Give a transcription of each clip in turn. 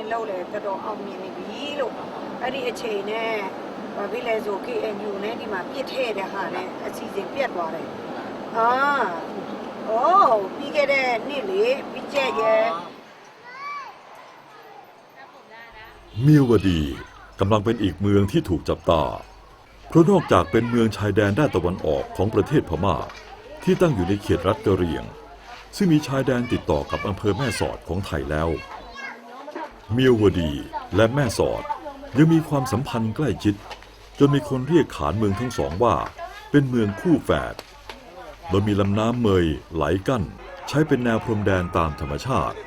င်လို့လေတော်တော်အောင်မြင်နေပြီလို့အဲ့ဒီအချိန်နဲ့ဘာဖြစ်လဲဆို KNU နဲ့ဒီမှာပြစ်ထဲတဲ့ဟာနဲ့အစီအစဉ်ပြတ်သွားတယ်အာအိုးပြီးခဲ့တဲ့နေ့လေပြီးကျက်ရဲ့ เมียวดีกำลังเป็นอีกเมืองที่ถูกจับตา เพราะนอกจากเป็นเมืองชายแดนด้านตะวันออกของประเทศพม่า ที่ตั้งอยู่ในเขตรัฐกะเหรี่ยง ซึ่งมีชายแดนติดต่อกับอำเภอแม่สอดของไทยแล้ว เมียวดี และแม่สอด ยังมีความสัมพันธ์ใกล้ชิด จนมีคนเรียกขานเมืองทั้งสองว่า เป็นเมืองคู่แฝดโดยมีลำน้ำเมยไหลกั้น ใช้เป็นแนวพรมแดนตามธรรมชาติ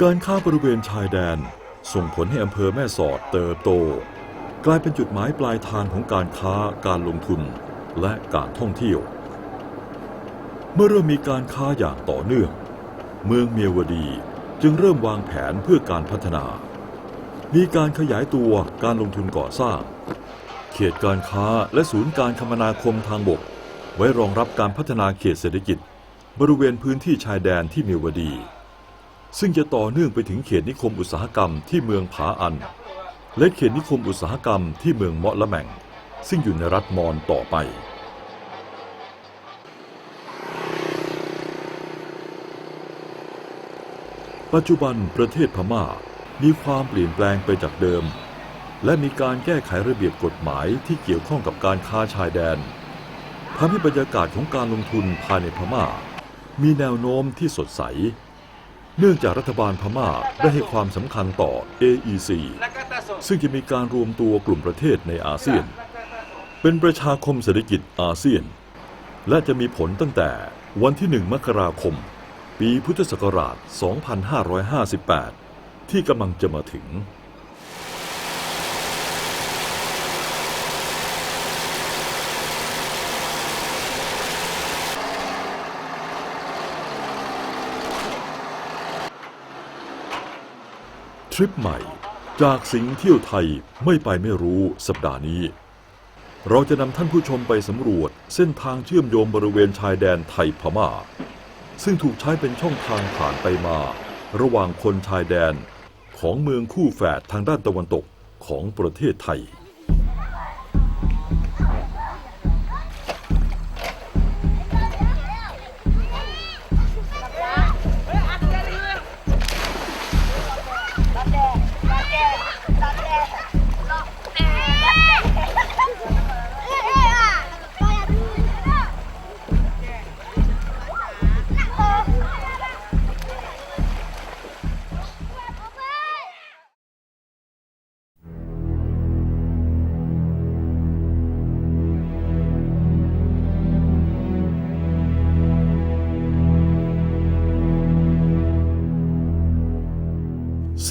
การค้าบริเวณชายแดนส่งผลให้อำเภอแม่สอดเติบโต กลายเป็นจุดหมายปลายทางของการค้าการลงทุนและการท่องเที่ยว เมื่อเริ่มมีการค้าอย่างต่อเนื่อง เมืองเมียวดี จึงเริ่มวางแผนเพื่อการพัฒนา มีการขยายตัวการลงทุนก่อสร้าง เขตการค้าและศูนย์การคมนาคมทางบก ไว้รองรับการพัฒนาเขตเศรษฐกิจ บริเวณพื้นที่ชายแดนที่เมียวดี ซึ่งจะต่อเนื่องไปถึงเขตนิคมอุตสาหกรรมที่เมืองผาอัน และเขตนิคมอุตสาหกรรมที่เมืองเมาะละแม่งซึ่งอยู่ในรัฐมอญต่อไป ปัจจุบันประเทศพม่ามีความเปลี่ยนแปลงไปจากเดิม และมีการแก้ไขระเบียบกฎหมายที่เกี่ยวข้องกับการค้าชายแดนทำให้บรรยากาศของการลงทุนภายในพม่า มีแนวโน้มที่สดใส เนื่องจากรัฐบาลพม่าได้ให้ความสำคัญต่อ AEC ซึ่งจะมีการรวมตัวกลุ่มประเทศในอาเซียน เป็นประชาคมเศรษฐกิจอาเซียน และจะมีผลตั้งแต่วันที่ 1 มกราคม ปีพุทธศักราช 2558 ที่กำลังจะมาถึง ทริปใหม่จากสิงห์เที่ยวไทยไม่ไปไม่รู้สัปดาห์นี้ เราจะนำท่านผู้ชมไปสำรวจเส้นทางเชื่อมโยงบริเวณชายแดนไทยพม่า ซึ่งถูกใช้เป็นช่องทางผ่านไปมา ระหว่างคนชายแดนของเมืองคู่แฝดทางด้านตะวันตกของประเทศไทย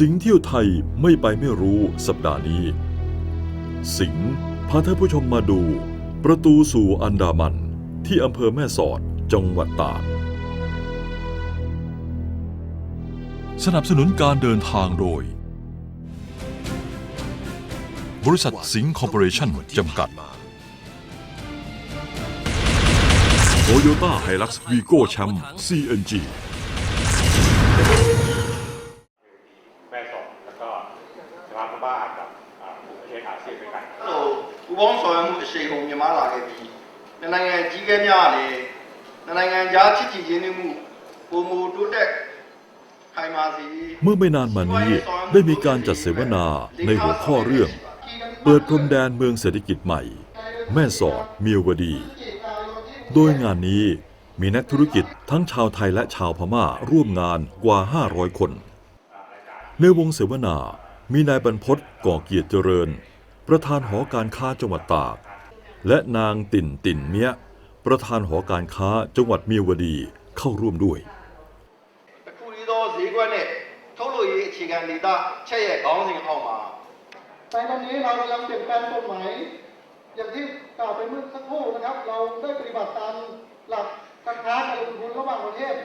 สิงห์เที่ยวไทยไม่ไปไม่รู้สัปดาห์นี้ สิงห์พาท่านผู้ชมมาดู ประตูสู่อันดามัน ที่อำเภอแม่สอดจังหวัดตากสนับสนุนการเดินทางโดย บริษัทสิงห์คอร์ปอเรชั่นจำกัดโตโยต้าไฮลักซ์วีโก้แชมป์ CNG မှုအရှိန်ဟုန်မြင့်မားလာခဲ့ပြီးနှစ်နိုင်ငံကြီးကဲများကလည်း နှစ်နိုင်ငံကြားချစ်ကြည်ရင်းနှီးမှုပုံမူတိုးတက်ခိုင်မာစေ เมื่อไม่นานมานี้ได้มีการจัดเสวนาในหัวข้อเรื่อง เปิดพรมแดนเมืองเศรษฐกิจใหม่ แม่สอดเมียวดี โดยงานนี้มีนักธุรกิจทั้งชาวไทยและชาวพม่าร่วมงานกว่า 500 คน ในวงเสวนา มีนายบรรพตก่อเกียรติเจริญ ประธานหอการค้าจังหวัดตาก และนางติ่นติ่นเมียประธานหอการค้าจังหวัดมีวดีเข้าร่วมด้วยในวันนี้เรากำลังเปลี่ยนแปลงกฎหมายอย่างที่กล่าวไปเมื่อสักครู่นะครับ เราได้ปฏิบัติตามหลักการค้าการลงทุนระหว่างประเทศ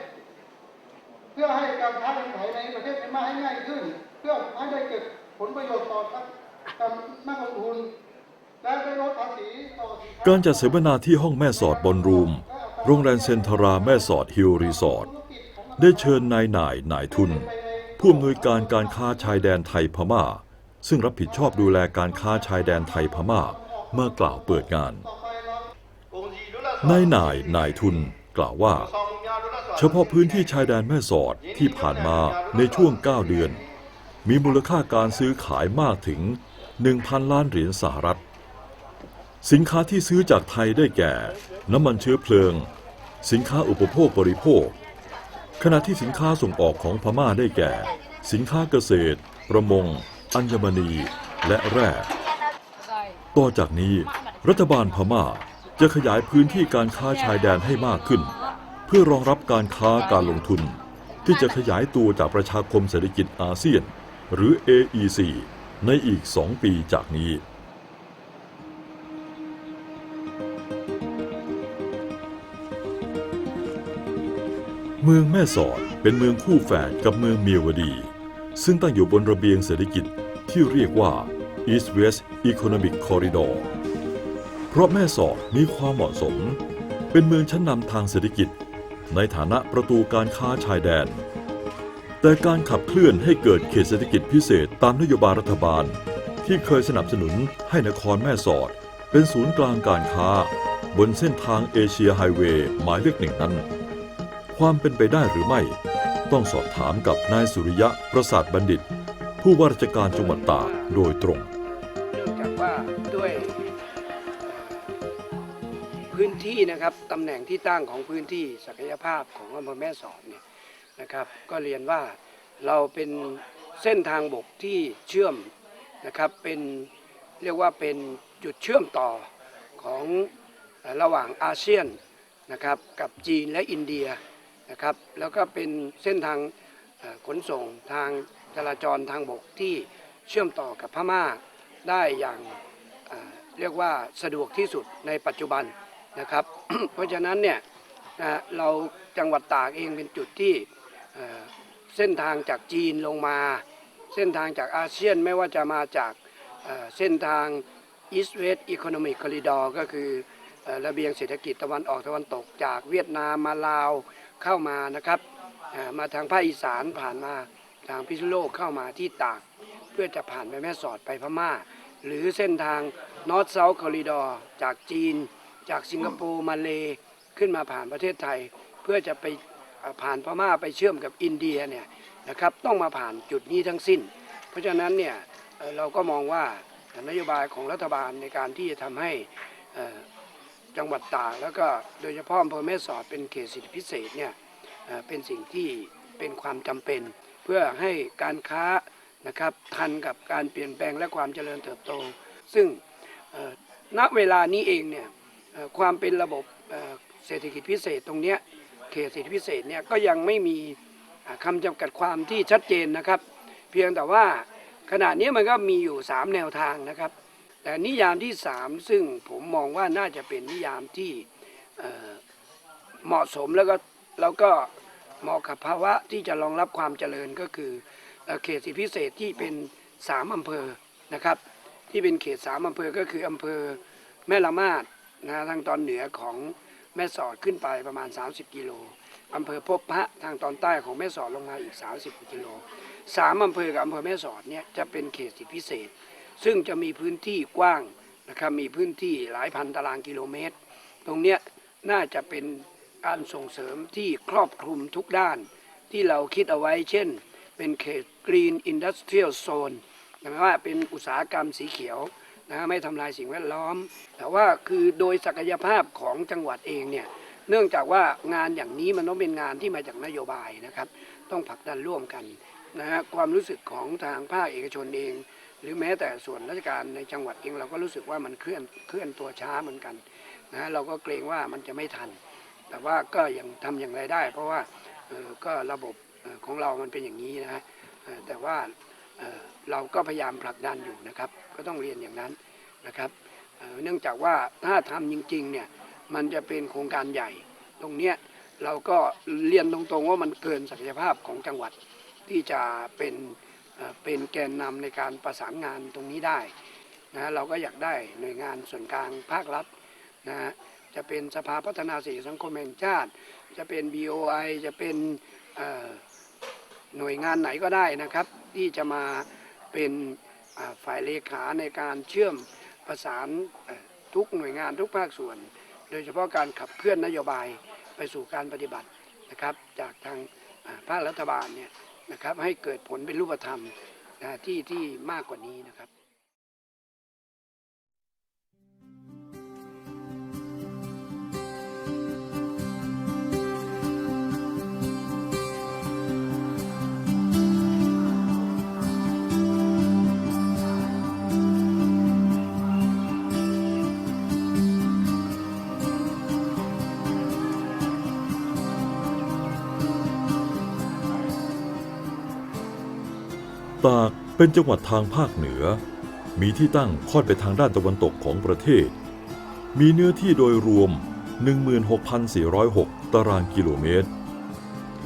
เพื่อให้การค้าการขายในประเทศเป็นมาให้ง่ายขึ้น เพื่อให้ได้เกิดผลประโยชน์ต่อการนักลงทุน การจัดเสวนาที่ห้องแม่สอดบอลรูม โรงแรมเซนทราแม่สอดฮิลรีสอร์ทได้เชิญนายหน่ายนายทุน ผู้อำนวยการการค้าชายแดนไทยพม่า ซึ่งรับผิดชอบดูแลการค้าชายแดนไทยพม่าเมื่อกล่าวเปิดงานนายหน่ายนายทุนกล่าวว่า เฉพาะพื้นที่ชายแดนแม่สอดที่ผ่านมาในช่วง 9 เดือน มีมูลค่าการซื้อขายมากถึง 1,000 ล้านเหรียญสหรัฐ สินค้าที่ซื้อจากไทยได้แก่ น้ำมันเชื้อเพลิง สินค้าอุปโภคบริโภค ขณะที่สินค้าส่งออกของพม่าได้แก่ สินค้าเกษตร ประมง อัญมณี และแร่ต่อจากนี้ รัฐบาลพม่าจะขยายพื้นที่การค้าชายแดนให้มากขึ้น เพื่อรองรับการค้าการลงทุน ที่จะขยายตัวจากประชาคมเศรษฐกิจอาเซียน หรือ AEC ในอีก 2 ปีจากนี้ เมืองแม่สอดเป็นเมืองคู่แฝดกับเมืองเมียวดี ซึ่งตั้งอยู่บนระเบียงเศรษฐกิจที่เรียกว่า East West Economic Corridor เพราะแม่สอดมีความเหมาะสม เป็นเมืองชั้นนำทางเศรษฐกิจ ในฐานะประตูการค้าชายแดน แต่การขับเคลื่อนให้เกิดเขตเศรษฐกิจพิเศษตามนโยบายรัฐบาล ที่เคยสนับสนุนให้นครแม่สอด เป็นศูนย์กลางการค้า บนเส้นทางเอเชียไฮเวย์หมายเลขหนึ่งนั้น ความเป็นไปได้หรือไม่ ต้องสอบถามกับนายสุริยะประสาทบัณฑิต ผู้ว่าราชการจังหวัดตากโดยตรง เนื่องจากว่าด้วยพื้นที่นะครับตำแหน่งที่ตั้งของพื้นที่ศักยภาพของอำเภอแม่สอดเนี่ยนะครับ ก็เรียนว่าเราเป็นเส้นทางบกที่เชื่อมนะครับเป็นเรียกว่าเป็นจุดเชื่อมต่อของระหว่างอาเซียนนะครับกับจีนและอินเดีย นะครับ แล้วก็เป็นเส้นทางขนส่งทางจราจรทางบกที่เชื่อมต่อกับพม่าได้อย่างเรียกว่าสะดวกที่สุดในปัจจุบันนะครับ เพราะฉะนั้นเนี่ยนะเราจังหวัดตากเองเป็นจุดที่เส้นทางจากจีนลงมา เส้นทางจากอาเซียนไม่ว่าจะมาจากเส้นทาง East West Economic Corridor ก็คือเอ่อระเบียงเศรษฐกิจตะวันออกตะวันตกจากเวียดนามมาลาว เข้ามานะครับมาทางภาคอีสานผ่านมาทางพิษณุโลกเข้ามาที่ตาก เพื่อจะผ่านไปแม่สอดไปพม่า หรือเส้นทาง North South Corridor จากจีน จากสิงคโปร์มาเลขึ้นมาผ่านประเทศไทย เพื่อจะไปผ่านพม่าไปเชื่อมกับอินเดียเนี่ยนะครับต้องมาผ่านจุดนี้ทั้งสิ้น เพราะฉะนั้นเนี่ยเราก็มองว่านโยบายของรัฐบาลในการที่จะทำให้อ่อ จังหวัดตากแล้วก็โดยเฉพาะอำเภอแม่สอดเป็นเขตสิทธิพิเศษเนี่ยเป็นสิ่งที่เป็นความจำเป็น เพื่อให้การค้านะครับทันกับการเปลี่ยนแปลงและความเจริญเติบโต ซึ่งณเวลานี้เองเนี่ยความเป็นระบบเศรษฐกิจพิเศษตรงนี้เขตเศรษฐกิจพิเศษเนี่ยก็ยังไม่มีอ่าคำจำกัดความที่ชัดเจนนะครับ เพียงแต่ว่าขณะนี้มันก็มีอยู่ 3 แนวทางนะครับ แต่นิยามที่3ซึ่งผมมองว่าน่าจะเป็นนิยามที่เเหมาะสมแล้วก็แล้วก็เหมาะกับภาวะที่จะรองรับความเจริญก็คือเอเขตสิพิเศษที่เป็น3อำเภอนะครับ ที่เป็นเขต3อำเภอก็คืออำเภอแม่ละมาดนะทางตอนเหนือของแม่สอดขึ้นไปประมาณ 30 กิโลอำเภอพบพระทางตอนใต้ของแม่สอดลงมาอีก 30 กิโลสามอำเภอกับอำเภอแม่สอดเนี่ยจะเป็นเขตสิทธิพิเศษ ซึ่งจะมีพื้นที่กว้างนะครับมีพื้นที่หลายพันตารางกิโลเมตร ตรงเนี้ยน่าจะเป็นการส่งเสริมที่ครอบคลุมทุกด้าน ที่เราคิดเอาไว้เช่น เป็นเขต Green Industrial Zone หมายความว่าเป็นอุตสาหกรรมสีเขียวนะไม่ทำลายสิ่งแวดล้อม แต่ว่าคือโดยศักยภาพของจังหวัดเองเนี่ยเนื่องจากว่างานอย่างนี้มันต้องเป็นงานที่มาจากนโยบายนะครับ ต้องผลักดันร่วมกันนะฮะความรู้สึกของทางภาคเอกชนเอง หรือแม้แต่ส่วนราชการในจังหวัดเองเราก็รู้สึกว่ามันเคลื่อนเคลื่อนตัวช้าเหมือนกันนะฮะเราก็เกรงว่ามันจะไม่ทัน แต่ว่าก็ยังทำอย่างไรได้ เพราะว่าก็ระบบของเรามันเป็นอย่างนี้นะฮะแต่ว่าเราก็พยายามผลักดันอยู่นะครับ ก็ต้องเรียนอย่างนั้นนะครับเอ่อเนื่องจากว่าถ้าทำจริงๆเนี่ยมันจะเป็นโครงการใหญ่ ตรงเนี้ยเราก็เรียนตรงๆว่ามันเกินศักยภาพของจังหวัดที่จะเป็น เป็นแกนนำในการประสานงานตรงนี้ได้นะเราก็อยากได้หน่วยงานส่วนกลางภาครัฐนะฮะจะเป็นสภาพัฒนาเศรษฐกิจสังคมแห่งชาติ จะเป็น BOI จะเป็นหน่วยงานไหนก็ได้นะครับ ที่จะมาเป็นฝ่ายเลขาในการเชื่อมประสานทุกหน่วยงานทุกภาคส่วน โดยเฉพาะการขับเคลื่อนนโยบายไปสู่การปฏิบัตินะครับ จากทางภาครัฐบาลเนี่ย นะครับให้เกิดผลเป็นรูปธรรมนะที่ที่มากกว่านี้นะครับ ตากเป็นจังหวัดทางภาคเหนือ มีที่ตั้งค่อนไปทางด้านตะวันตกของประเทศ มีเนื้อที่โดยรวม 16,406 ตารางกิโลเมตร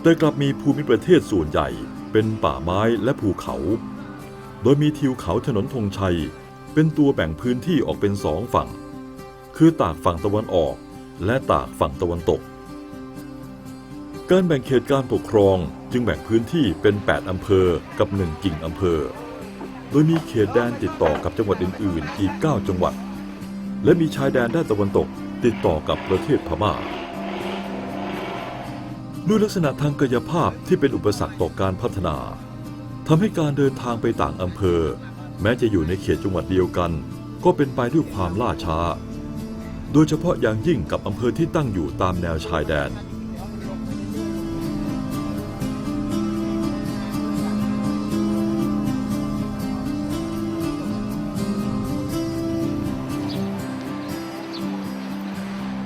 แต่กลับมีภูมิประเทศส่วนใหญ่เป็นป่าไม้และภูเขา โดยมีทิวเขาถนนธงชัย เป็นตัวแบ่งพื้นที่ออกเป็นสองฝั่ง คือตากฝั่งตะวันออก และตากฝั่งตะวันตก การแบ่งเขตการปกครองจึงแบ่งพื้นที่เป็น 8 อำเภอ กับ 1 กิ่งอำเภอ โดยมีเขตแดนติดต่อกับจังหวัดอื่น ๆ อีก 9 จังหวัด และมีชายแดนด้านตะวันตกติดต่อกับประเทศพม่า ด้วยลักษณะทางกายภาพที่เป็นอุปสรรคต่อการพัฒนาทำให้การเดินทางไปต่างอำเภอ แม้จะอยู่ในเขตจังหวัดเดียวกัน ก็เป็นไปด้วยความล่าช้า โดยเฉพาะอย่างยิ่งกับอำเภอที่ตั้งอยู่ตามแนวชายแดน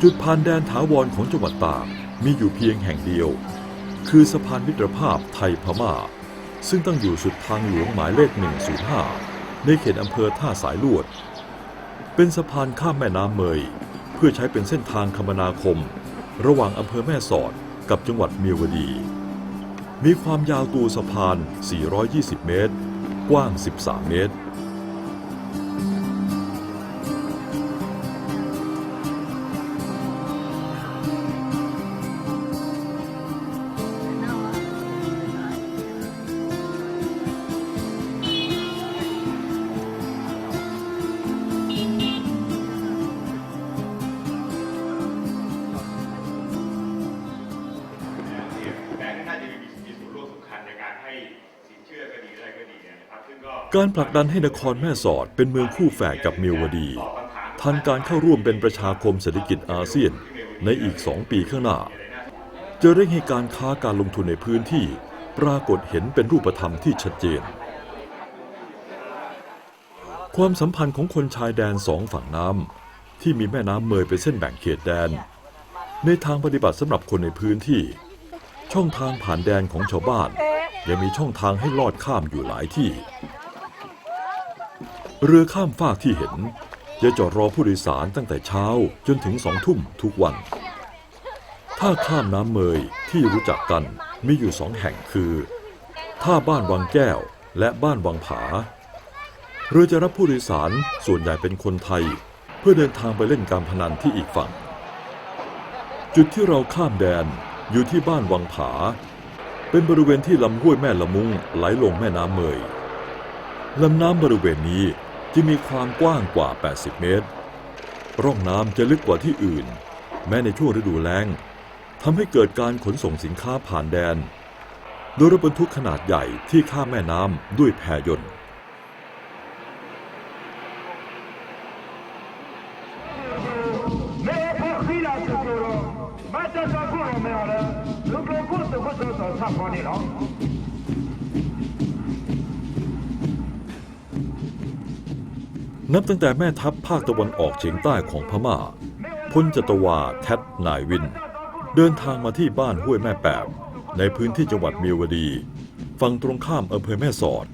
จุดผ่านแดนถาวรของจังหวัดตากมีอยู่เพียงแห่งเดียว คือสะพานมิตรภาพไทยพม่า ซึ่งตั้งอยู่สุดทางหลวงหมายเลข 105 ในเขตอำเภอท่าสายลวด เป็นสะพานข้ามแม่น้ำเมย เพื่อใช้เป็นเส้นทางคมนาคม ระหว่างอำเภอแม่สอดกับจังหวัดเมียวดี มีความยาวตัวสะพาน 420 เมตร กว้าง 13 เมตร สินเชื่อก็ดีอะไรก็ดีนะครับซึ่งก็การผลักดันให้นครแม่สอดเป็นเมืองคู่แฝดกับเมียวดี ทันการเข้าร่วมเป็นประชาคมเศรษฐกิจอาเซียนในอีกสองปีข้างหน้า จะเร่งให้การค้าการลงทุนในพื้นที่ปรากฏเห็นเป็นรูปธรรมที่ชัดเจน ความสัมพันธ์ของคนชายแดนสองฝั่งน้ำที่มีแม่น้ำเมยเป็นเส้นแบ่งเขตแดน ในทางปฏิบัติสำหรับคนในพื้นที่ ช่องทางผ่านแดนของชาวบ้าน ยังมีช่องทางให้ลอดข้ามอยู่หลายที่ เรือข้ามฟากที่เห็น จะจอดรอผู้โดยสารตั้งแต่เช้าจนถึงสองทุ่มทุกวัน ท่าข้ามน้ำเมยที่รู้จักกันมีอยู่สองแห่งคือ ท่าบ้านวังแก้วและบ้านวังผา เรือจะรับผู้โดยสารส่วนใหญ่เป็นคนไทย เพื่อเดินทางไปเล่นการพนันที่อีกฝั่ง จุดที่เราข้ามแดน อยู่ที่บ้านวังผา เป็นบริเวณที่ลำห้วยแม่ละมุงไหลลงแม่น้ำเมยลำน้ำบริเวณนี้จะมีความกว้างกว่า 80 เมตร ร่องน้ำจะลึกกว่าที่อื่น แม้ในช่วงฤดูแล้งทำให้เกิดการขนส่งสินค้าผ่านแดน โดยรถบรรทุกขนาดใหญ่ที่ข้ามแม่น้ำด้วยแพยนต์ นับตั้งแต่แม่ทัพภาคตะวันออกเฉียงใต้ของพม่าพลจตวาแทดนายวิน เดินทางมาที่บ้านห้วยแม่แปบในพื้นที่จังหวัดเมียวดี ฝั่งตรงข้ามอำเภอแม่สอด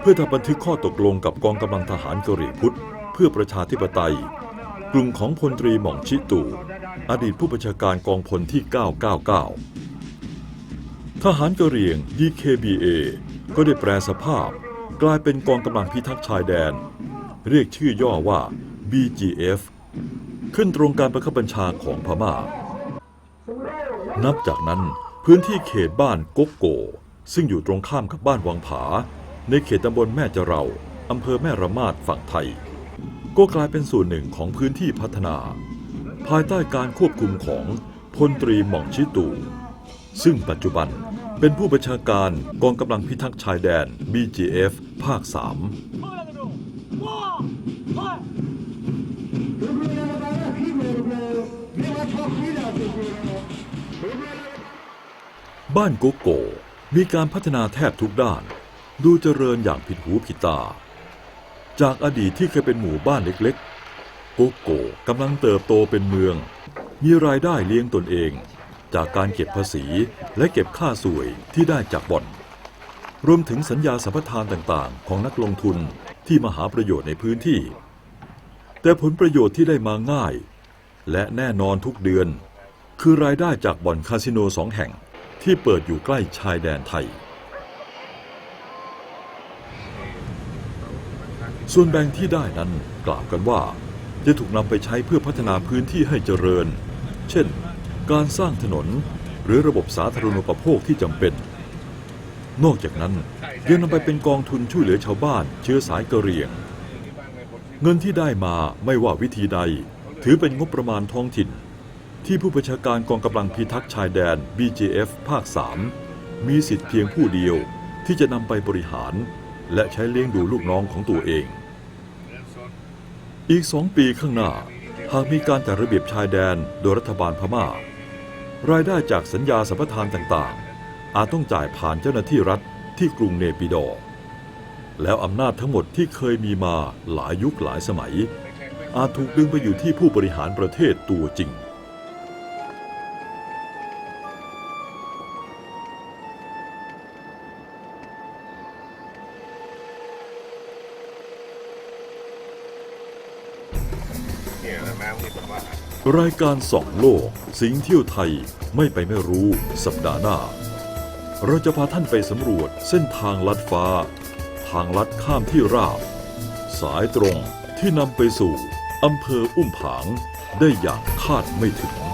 เพื่อทำบันทึกข้อตกลงกับกองกำลังทหารกะเหรี่ยงพุทธ เพื่อประชาธิปไตย กลุ่มของพลตรีหม่องชิตูอดีตผู้บัญชาการกองพลที่ 999 ทหารกะเหรี่ยง DKBA ก็ได้แปลสภาพ กลายเป็นกองกำลังพิทักษ์ชายแดน เรียกชื่อย่อว่า BGF ขึ้นตรงการประคับบัญชาของพม่า นับจากนั้นพื้นที่เขตบ้านกกโก ซึ่งอยู่ตรงข้ามกับบ้านวังผา ในเขตตำบลแม่จะเราอำเภอแม่ระมาดฝั่งไทย ก็กลายเป็นส่วนหนึ่งของพื้นที่พัฒนา ภายใต้การควบคุมของพลตรีหม่องชิตู ซึ่งปัจจุบันเป็นผู้บัญชาการกองกำลังพิทักษ์ชายแดน BGF ภาค 3 บ้านโกโก้มีการพัฒนาแทบทุกด้าน ดูเจริญอย่างผิดหูผิดตา จากอดีตที่เคยเป็นหมู่บ้านเล็กๆ โกโก้กำลังเติบโตเป็นเมือง มีรายได้เลี้ยงตนเอง จากการเก็บภาษีและเก็บค่าสวยที่ได้จากบ่อน รวมถึงสัญญาสัมปทานต่างๆ ของนักลงทุนที่มาหาประโยชน์ในพื้นที่ แต่ผลประโยชน์ที่ได้มาง่าย และแน่นอนทุกเดือน คือรายได้จากบ่อนคาสิโนสองแห่ง ที่เปิดอยู่ใกล้ชายแดนไทย ส่วนแบ่งที่ได้นั้นกล่าวกันว่า จะถูกนำไปใช้เพื่อพัฒนาพื้นที่ให้เจริญ เช่น การสร้างถนนหรือระบบสาธารณูปโภคที่จำเป็น นอกจากนั้นยังนำไปเป็นกองทุนช่วยเหลือชาวบ้าน เชื้อสายกะเหรี่ยง เงินที่ได้มาไม่ว่าวิธีใด ถือเป็นงบประมาณท้องถิ่น ที่ผู้บัญชาการกองกำลังพิทักษ์ชายแดน BGF ภาค 3 มีสิทธิเพียงผู้เดียวที่จะนำไปบริหาร และใช้เลี้ยงดูลูกน้องของตัวเอง อีกสองปีข้างหน้า หากมีการจัดระเบียบชายแดนโดยรัฐบาลพม่า รายได้จากสัญญาสัมปทานต่างๆ อาจต้องจ่ายผ่านเจ้าหน้าที่รัฐที่กรุงเนปิดอร์แล้วอำนาจทั้งหมดที่เคยมีมาหลายยุคหลายสมัย อาจถูกดึงไปอยู่ที่ผู้บริหารประเทศตัวจริง รายการสองโลก สิงเที่ยวไทยไม่ไปไม่รู้สัปดาห์หน้า เราจะพาท่านไปสำรวจเส้นทางลัดฟ้า ทางลัดข้ามที่ราบ สายตรงที่นำไปสู่อำเภออุ้มผางได้อย่างคาดไม่ถึง